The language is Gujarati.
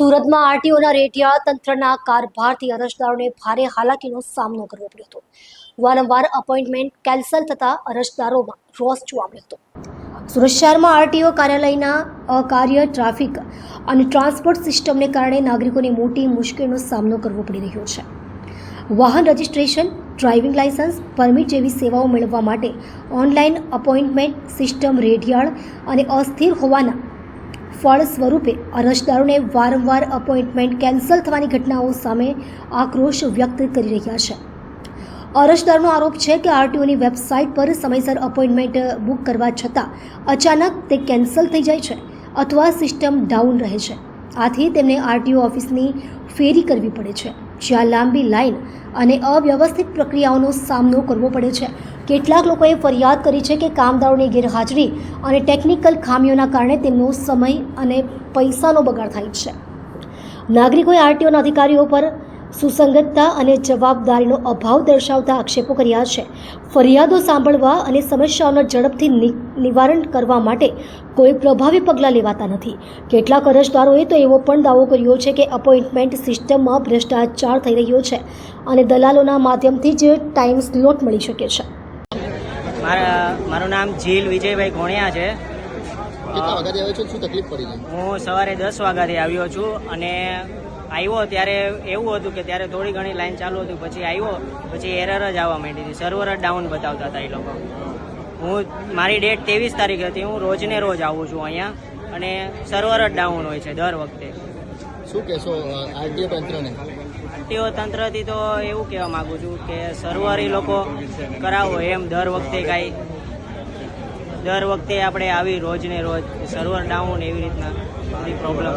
સુરતમાં આરટીઓના રેટિયા તંત્રના કારભારથી અરજદારોને ભારે હાલાકીનો સામનો કરવો પડ્યો હતો. વારંવાર અપોઇન્ટમેન્ટ કેન્સલ થતા અરજદારોમાં રોષ જોવા મળ્યો હતો. સુરત શહેરમાં આરટીઓ કાર્યાલયના અકાર્ય ટ્રાફિક અને ટ્રાન્સપોર્ટ સિસ્ટમને કારણે નાગરિકોને મોટી મુશ્કેલીનો સામનો કરવો પડી રહ્યો છે. વાહન રજિસ્ટ્રેશન, ડ્રાઇવિંગ લાયસન્સ પરમિટ જેવી સેવાઓ મેળવવા માટે ઓનલાઈન અપોઇન્ટમેન્ટ સિસ્ટમ રેઢિયાળ અને અસ્થિર હોવાના ફળ સ્વરૂપે અરજદારોને વારંવાર અપોઇન્ટમેન્ટ કેન્સલ થવાની ઘટનાઓ સામે આક્રોશ વ્યક્ત કરી રહ્યા છે. અરજદારનો આરોપ છે કે આરટીઓની વેબસાઇટ પર સમયસર અપોઇન્ટમેન્ટ બુક કરવા છતાં અચાનક તે કેન્સલ થઈ જાય છે અથવા સિસ્ટમ ડાઉન રહે છે. આથી તેમને આરટીઓ ઓફિસની ફેરી કરવી પડે છે. જ્યાં લાંબી લાઈન અને અવ્યવસ્થિત પ્રક્રિયાઓનો સામનો કરવો પડે છે. કેટલાક લોકોએ ફરિયાદ કરી છે કે કામદારોની ગેરહાજરી અને ટેકનિકલ ખામીઓના કારણે તેમનો સમય અને પૈસાનો બગાડ થાય છે. નાગરિકોએ આરટીઓના અધિકારીઓ પર સુસંગતતા અને જવાબદારીનો અભાવ દર્શાવતા આક્ષેપો કર્યા છે. ફરિયાદો સાંભળવા અને સમસ્યાઓનો ઝડપથી નિવારણ કરવા માટે કોઈ પ્રભાવી પગલાં લેવાતા નથી. કેટલાક અરજદારોએ તો એવો પણ દાવો કર્યો છે કે અપોઇન્ટમેન્ટ સિસ્ટમમાં ભ્રષ્ટાચાર થઈ રહ્યો છે અને દલાલોના માધ્યમથી જ ટાઈમ સ્લોટ મળી શકે છે. મારા મારું નામ જીલ વિજયભાઈ ગોણિયા છે. કેટલા વાગ્યાથી આવે છે? શું તકલીફ પડી ગઈ હું સવારે દસ વાગ્યાથી આવ્યો છું અને આવ્યો ત્યારે એવું હતું કે ત્યારે થોડી ઘણી લાઈન ચાલુ હતી પછી આવ્યો પછી એરર જ આવવા માંડી હતી. સર્વર જ ડાઉન બતાવતા હતા એ લોકો. હું મારી ડેટ ત્રેવીસ તારીખ હતી હું રોજને રોજ આવું છું અહીંયા અને સર્વર જ ડાઉન હોય છે દર વખતે. શું કહેશો આરટીઓ તંત્રને? આરટીઓ તંત્રથી તો એવું કહેવા માંગુ છું કે સર્વર એ લોકો કરાવો એમ દર વખતે કાંઈ. દર વખતે આપણે આવી રોજ ને રોજ સર્વર ડાઉન એવી રીતના બધી પ્રોબ્લેમ